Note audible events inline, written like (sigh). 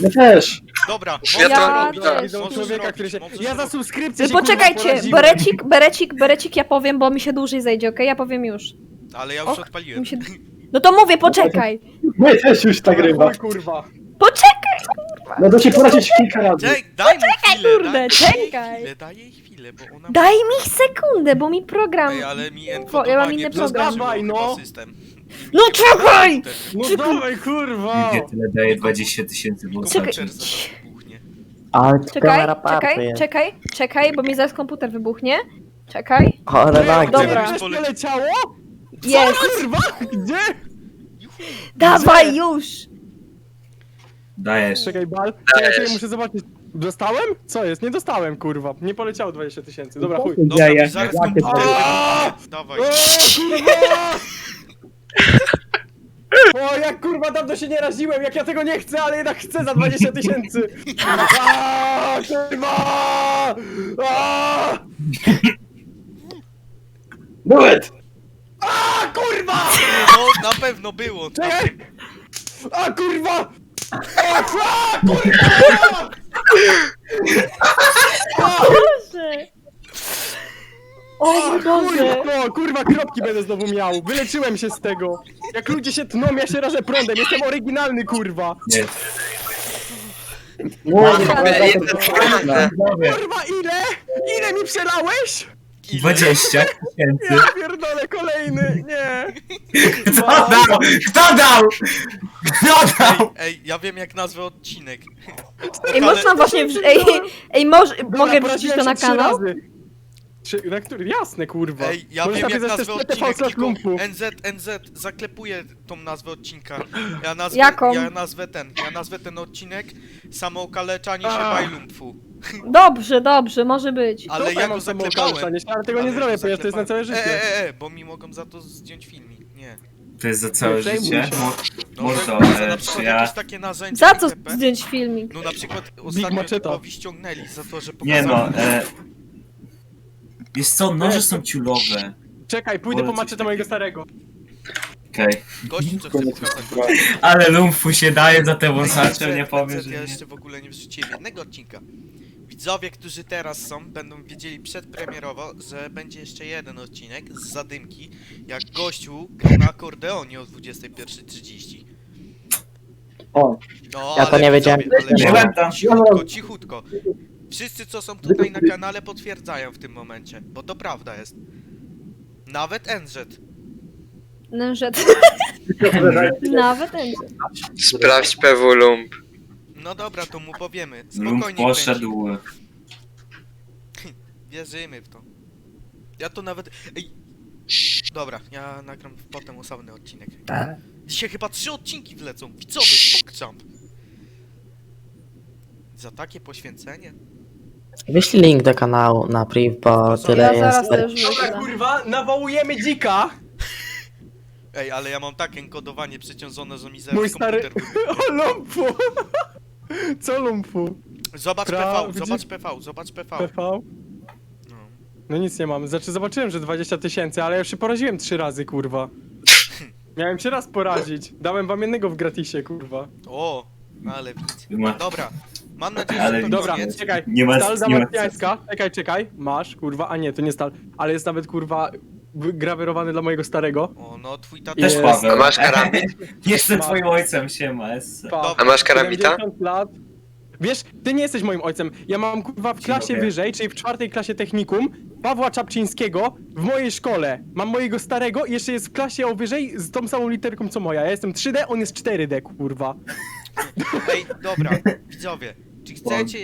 Ja też. Dobra, Ja możesz to- robić, ja- Widzą możesz człowieka, robić, który się... możesz Ja za subskrypcję się kurwa, Poczekajcie, poraziłem. Berecik, Berecik, Berecik, ja powiem, bo mi się dłużej zejdzie, okej? Ja powiem już. Ale ja już Och, odpaliłem. Mi się... No to mówię, poczekaj! My też już tak ryba. Chuj, kurwa. Poczekaj, No to ci poradzić kilka razy. Czekaj, daj mu chwilę, kurde, daj, czekaj. Chwilę, daj jej chwilę, bo ona... daj mi sekundę, bo mi program... Ej, ale mi ja mam enkodowanie inny program. chyba No. system. No czekaj! No dawaj, kurwa! Nie tyle daje 20 tysięcy włosów. Ale Czekaj, kamera czekaj, jest. czekaj, czekaj, bo mi zaraz komputer wybuchnie. Czekaj. Ale tak, Dobra. Coś poleciało? Jest! Kurwa! Gdzie? Dawaj już! Dajesz. Czekaj, bal. Dajesz. Czekaj, muszę zobaczyć. Dostałem? Co jest? Nie dostałem, kurwa. Nie poleciało 20 tysięcy. Dobra, chuj. Dobra, zaraz komputer. Dawaj. O, kurwa! O, jak kurwa dawno się nie raziłem, jak ja tego nie chcę, ale jednak chcę za 20 tysięcy! Aaaa, Kurwa! It! A, kurwa! No, na pewno było. Czekaj! A, kurwa! A, (laughs) a, kurwa! Boże! O mój Boże! Kurwa, kurwa, kropki będę znowu miał. Wyleczyłem się z tego. Jak ludzie się tną, ja się rażę prądem. Jestem oryginalny, kurwa. Nie. Kurwa, ile? Ile mi przelałeś? 20 tysięcy. Ja pierdolę, kolejny. Nie. Kto dał? Kto dał? Kto dał? Ej, ja wiem jak nazwę odcinek. Ej, można właśnie... wrz- Ej, ej Dobra, mogę wrzucić to na trzy kanał? razy. Trzy, na który? Jasne, kurwa. Ej, ja Możesz wiem jak napisać nazwę też PTV odcinek, slash tylko lumpu. NZ, NZ, zaklepuję tą nazwę odcinka. Ja nazwę, Jaką? Ja nazwę ten, ja nazwę ten odcinek samookaleczanie się A. Bajlumpfu. (laughs) Dobrze, dobrze, może być. Ale Dobra, ja mam go samo zaklepałem. okaleczanie się, Ale tego nie Ale zrobię, ponieważ to jest na całe zaklepałem. życie. E, e, e, bo mi mogą za to zdjąć filmik. Nie. To jest za całe przejmuj życie? się. Mo- No, Mordo, że, że e, na czy przykład ja... jakieś takie narzędzia Za co itp. zdjąć filmik? No na przykład ostatnio Macheta. Ściągnęli za to, że Nie pokazali... no, e... Wiesz co, noże są ciulowe. Czekaj, pójdę po coś maczetę mojego starego. Okej. Gościu, co chce (laughs) pokazać. Ale lumfu się daje za te wąsacze, nie powiem, że Ja nie. jeszcze w ogóle nie wrzuciłem jednego odcinka. Widzowie, którzy teraz są, będą wiedzieli przedpremierowo, że będzie jeszcze jeden odcinek z zadymki, jak gościu gra na akordeonie o 21.30. O, No, Ja to ale nie wiedziałem. widzowie, ale Byłem tam. Cichutko, cichutko. Wszyscy, co są tutaj na kanale, potwierdzają w tym momencie, bo to prawda jest. Nawet NZ. Nężet. Nawet NZ. Sprawdź PW Lump. No dobra, to mu powiemy. Lump Spokojnie poszedł. (laughs) Wierzymy w to. Ja to nawet... Ej! Dobra, ja nagram potem osobny odcinek. Dzisiaj chyba trzy odcinki wlecą. Widzowie, pokczam. Za takie poświęcenie? Wyślij link do kanału na priv, bo tyle Ja jest. zaraz też Dobra, wyślę. kurwa, nawołujemy dzika. Ej, ale ja mam tak enkodowanie przeciążone, że mi zaraz Mój stary- komputer wybuchnie. (laughs) O, lumpu. (laughs) Co lumpu? Zobacz Pra- PV, zobacz PV, zobacz PV. PV? No. No nic nie mam. Znaczy zobaczyłem, że 20 tysięcy, ale ja już się poraziłem trzy razy, kurwa. (laughs) Miałem się raz porazić. Dałem wam jednego w gratisie, kurwa. O, ale widz. Dobra, mam nadzieję, Ale że to Dobra, koniec. czekaj. Nie ma- Stal nie ma. Czekaj, czekaj. Masz, kurwa. A nie, to nie stal. Ale jest nawet, kurwa, grawerowany dla mojego starego. O, no twój tata... Też Jest. Paweł. A masz karambit? (laughs) Jestem Masz. twoim ojcem, siema, S. Pa, A masz karambita? 70 lat. Wiesz, ty nie jesteś moim ojcem. Ja mam kurwa w klasie wyżej, czyli w czwartej klasie technikum, Pawła Czapczyńskiego w mojej szkole. Mam mojego starego i jeszcze jest w klasie o wyżej z tą samą literką co moja. Ja jestem 3D, on jest 4D, kurwa. Ej, dobra, widzowie, czy chcecie